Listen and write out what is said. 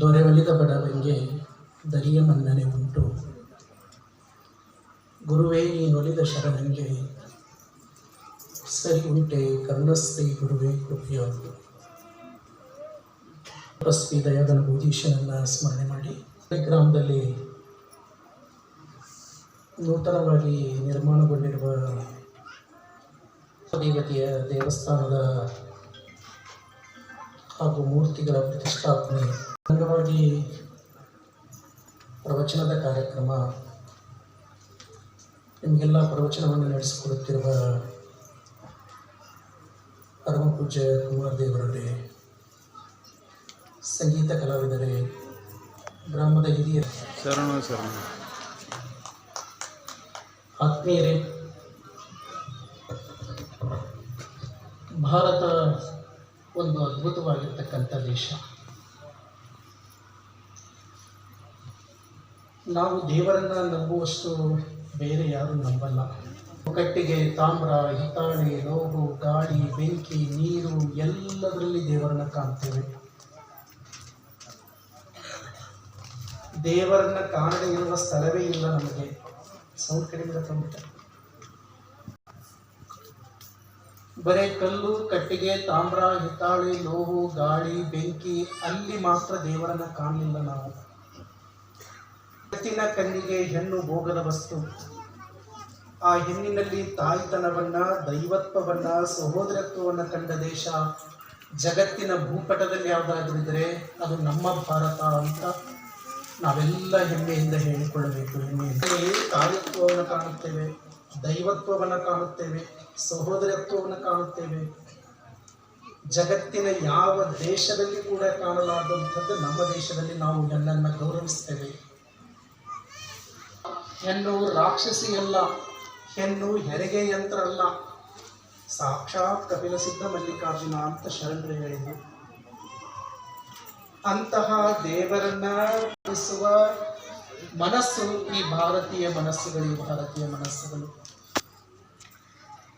ದೊರೆ ಒಲಿದ ಬಡವನಿಗೆ ದರಿಯ ಮನ್ನಣೆ ಉಂಟು. ಗುರುವೇ ನೀನೊಲಿದ ಶರಣಂಗೆ ಸರಿ ಉಂಟೆ ಕರ್ಣಸ್ಥೈ ಗುರುವೇ ಕೃಪೆಯಾಗು ಪ್ರಸ್ತಿ ಬೋಧೀಶನನ್ನು ಸ್ಮರಣೆ ಮಾಡಿ ಗ್ರಾಮದಲ್ಲಿ ನೂತನವಾಗಿ ನಿರ್ಮಾಣಗೊಂಡಿರುವ ದೇವತೆಯ ದೇವಸ್ಥಾನದ ಹಾಗೂ ಮೂರ್ತಿಗಳ ಪ್ರತಿಷ್ಠಾಪನೆ ಅಂಗವಾಗಿ ಪ್ರವಚನದ ಕಾರ್ಯಕ್ರಮ ನಿಮಗೆಲ್ಲ ಪ್ರವಚನವನ್ನು ನಡೆಸಿಕೊಡುತ್ತಿರುವ ಪರಮ ಪೂಜ್ಯ ಕುಮಾರ್ ದೇವರವರೇ ಸಂಗೀತ ಕಲಾವಿದರೇ ಗ್ರಾಮದ ಹಿರಿಯ ಶರಣ ಶರಣ. ಆತ್ಮೀಯರೇ ಭಾರತ ಒಂದು ಅದ್ಭುತವಾಗಿರ್ತಕ್ಕಂಥ ದೇಶ. ನಾವು ದೇವರನ್ನ ನಂಬುವಷ್ಟು ಬೇರೆ ಯಾರು ನಂಬಲ್ಲ. ಕಟ್ಟಿಗೆ, ತಾಮ್ರ ಹಿತಾಳೆ ರೋಗು ಗಾಳಿ ಬೆಂಕಿ, ನೀರು, ಎಲ್ಲದರಲ್ಲಿ ದೇವರನ್ನ ಕಾಣ್ತೇವೆ. ದೇವರನ್ನ ಕಾಣದೇ ಇರುವ ಸ್ಥಳವೇ ಇಲ್ಲ ನಮಗೆ. ಸೌಂಡ್ ಕಡಿಮೆ ಬರೇ ಕಲ್ಲು, ಕಟ್ಟಿಗೆ, ತಾಮ್ರ ಹಿತಾಳೆ ಲೋಹು ಗಾಳಿ ಬೆಂಕಿ, ಅಲ್ಲಿ ಮಾತ್ರ ದೇವರನ್ನ ಕಾಣಲಿಲ್ಲ ನಾವು. ಜಗತ್ತಿನ ಕಣ್ಣಿಗೆ ಹೆಣ್ಣು ಭೋಗದ ವಸ್ತು. ಆ ಹೆಣ್ಣಿನಲ್ಲಿ ತಾಯ್ತನವನ್ನ, ದೈವತ್ವವನ್ನ, ಸಹೋದರತ್ವವನ್ನ ಕಂಡ ದೇಶ ಜಗತ್ತಿನ ಭೂಪಟದಲ್ಲಿ ಯಾವುದಾದ್ರಿದ್ರೆ ಅದು ನಮ್ಮ ಭಾರತ ಅಂತ ನಾವೆಲ್ಲ ಹೆಮ್ಮೆಯಿಂದ ಹೇಳಿಕೊಳ್ಳಬೇಕು. ಹೆಮ್ಮೆಯಿಂದ ತಾಯಿತ್ವವನ್ನು ಕಾಣುತ್ತೇವೆ, ದೈವತ್ವವನ್ನು ಕಾಣುತ್ತೇವೆ, ಸಹೋದರತ್ವವನ್ನು ಕಾಣುತ್ತೇವೆ. ಜಗತ್ತಿನ ಯಾವ ದೇಶದಲ್ಲಿ ಕೂಡ ಕಾಣಲಾದಂಥದ್ದು ನಮ್ಮ ದೇಶದಲ್ಲಿ ನಾವು ಹೆಣ್ಣನ್ನು ಗೌರವಿಸ್ತೇವೆ. ಹೆಣ್ಣು ರಾಕ್ಷಸಿ ಅಲ್ಲ ಹೆಣ್ಣು ಹೆರಿಗೆ ಯಂತ್ರ ಅಲ್ಲ ಸಾಕ್ಷಾತ್ ಕಪಿಲ ಸಿದ್ಧ ಮಲ್ಲಿಕಾರ್ಜುನ ಅಂತ ಶರಣರು ಹೇಳಿದರು. ಅಂತಹ ದೇವರನ್ನ ಮನಸ್ಸು ಈ ಭಾರತೀಯ ಮನಸ್ಸುಗಳು ಭಾರತೀಯ ಮನಸ್ಸುಗಳು.